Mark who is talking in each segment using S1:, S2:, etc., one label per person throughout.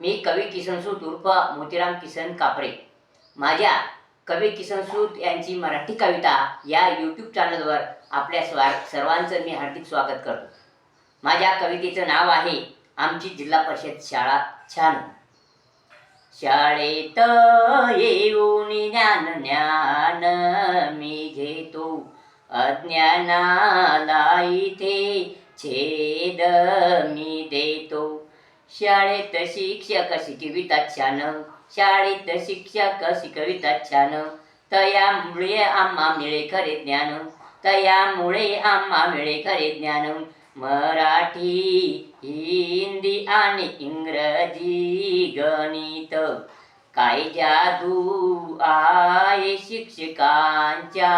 S1: मी कवी किसनसूत उर्फ मोतीराम किसन कापरे. माझ्या कवी किसनसूत यांची मराठी कविता या यूट्यूब चॅनलवर आपल्या स्वा सर्वांचं मी हार्दिक स्वागत करतो. माझ्या कवितेचं नाव आहे आमची जिल्हा परिषद शाळा छान. शाळेत येऊन ज्ञान ज्ञान मी घेतो. अज्ञानाला इथे छेद मी देतो. शाळेत शिक्षक शिकवितात छान शाळेत शिक्षक शिकवितात छान तयामुळे आम्हा मिळे खरे ज्ञान. तयामुळे आम्हा मिळे खरे ज्ञान. मराठी हिंदी आणि इंग्रजी गणित. काय जादू आहे शिक्षकांच्या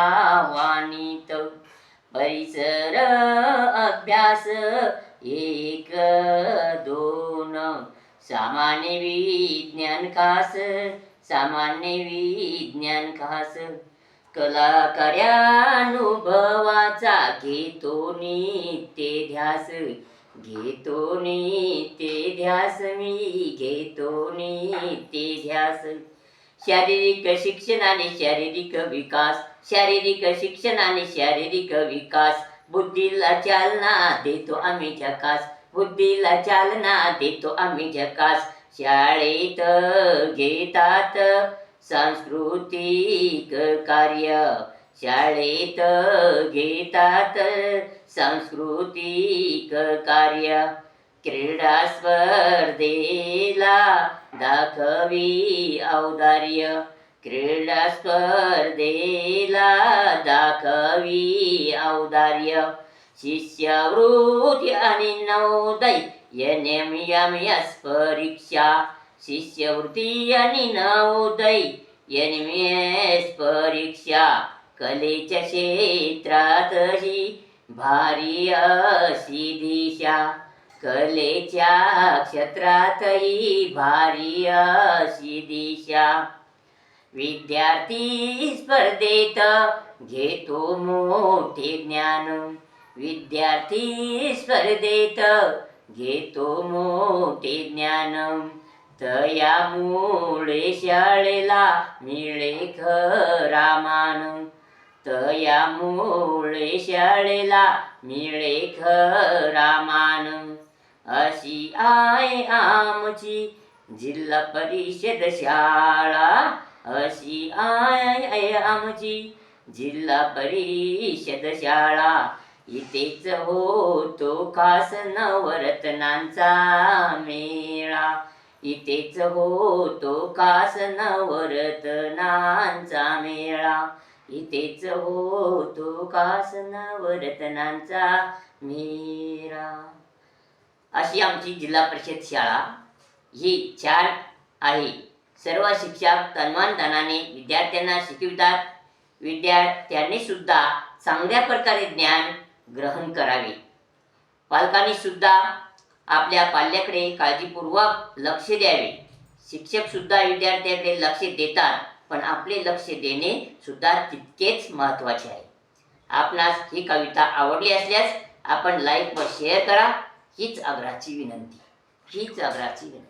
S1: वाणीत? परिसर अभ्यास एक दोन. सामान्य विज्ञान खास सामान्य विज्ञान खास. कलाकार्यानुभवाचा घेतो नित्य ध्यास घेतो नित्य ध्यास मी घेतो नित्य ध्यास. शारीरिक शिक्षण आणि शारीरिक विकास. शारीरिक शिक्षण आणि शारीरिक विकास. बुद्धीला चालना देतो आम्ही जकास बुद्धीला चालना देतो आम्ही जकास शाळेत घेतात सांस्कृतिक कार्य. शाळेत घेतात सांस्कृतिक कार्य. क्रीडा स्पर्धेला दाखवी औदार्य क्रीडा स्पर्धेला दाखवी औदार्य. शिष्यवृत्ती आणि Navodaya N M M S परीक्षा. शिष्यवृत्ती आणि नवोदय एन एम एस परीक्षा. कलेच्या क्षेत्रातही भारी अशी दिशा. कलेच्या क्षेत्रातही भारी अशी दिशा. विद्यार्थी स्पर्धेत घेतो मोठे ज्ञान. विद्यार्थी स्पर्धेत घेतो मोठे ज्ञान. तयामुळे शाळेला मिळे खरा मान. तयामुळे शाळेला मिळे खरा मान. अशी आहे आमची जिल्हा परिषद शाळा. अशी आहे आमची जिल्हा परिषद शाळा. इथेच होतो खास नवरत्नांचा मेळा. इथेच होतो खास नवरत्नांचा मेळा. इथेच होतो खास नवरत्नांचा मेळा. अशी आमची जिल्हा परिषद शाळा ही छान आहे. सर्व शिक्षक तन्मानधनाने विद्यार्थ्यांना शिकवितात. विद्यार्थ्यांनी सुद्धा चांगल्या प्रकारे ज्ञान ग्रहण करावे. पालकांनी सुद्धा आपल्या पाल्याकडे काळजीपूर्वक लक्ष द्यावे. शिक्षक सुद्धा विद्यार्थ्याकडे लक्ष देतात पण आपले लक्ष देणे सुद्धा तितकेच महत्त्वाचे आहे. आपणास ही कविता आवडली असल्यास आपण लाईक व शेअर करा. हीच आग्रहाची विनंती. हीच आग्रहाची विनंती.